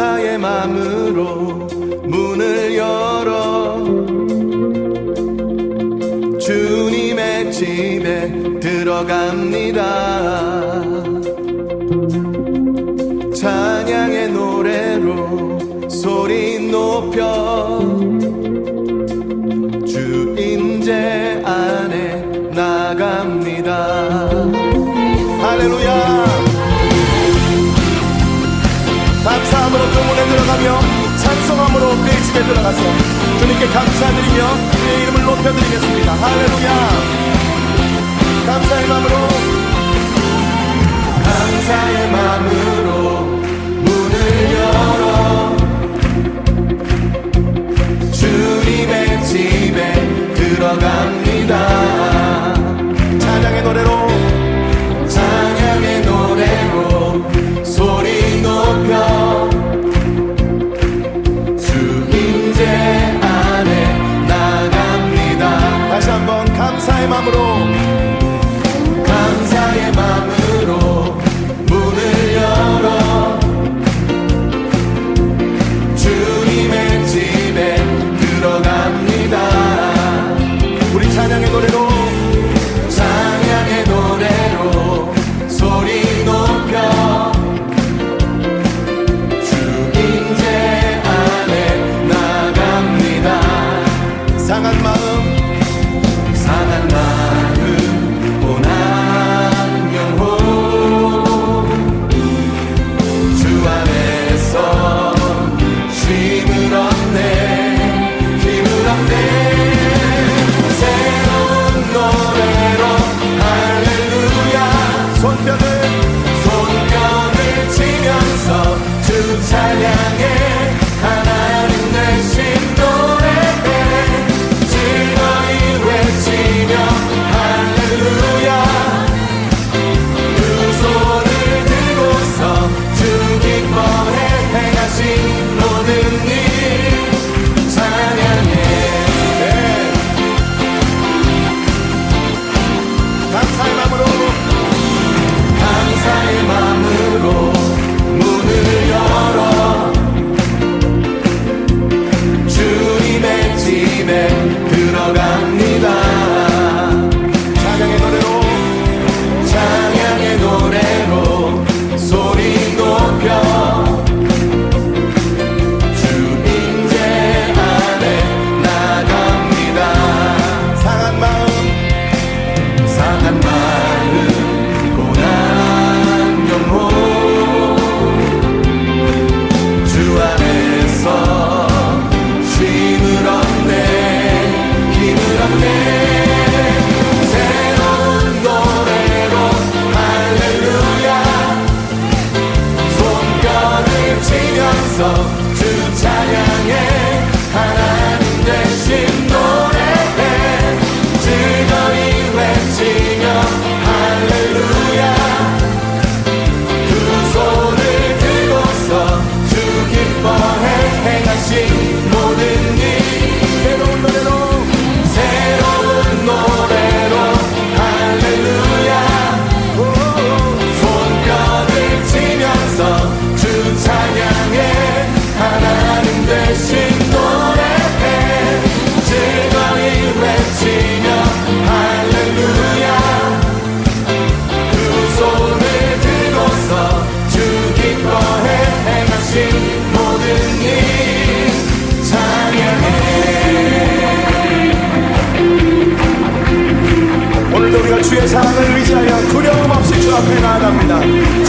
감사의 마음으로 문을 열어. 주님의 집에 들어갑니다. 찬양의 노래로 소리 높여. 주 임재 안에 나갑니다. 할렐루야. 들어가서 주님께 감사드리며 주의 이름을 높여드리겠습니다. 할렐루야. 감사의 마음으로 감사의 마음으로 사랑만. of. time.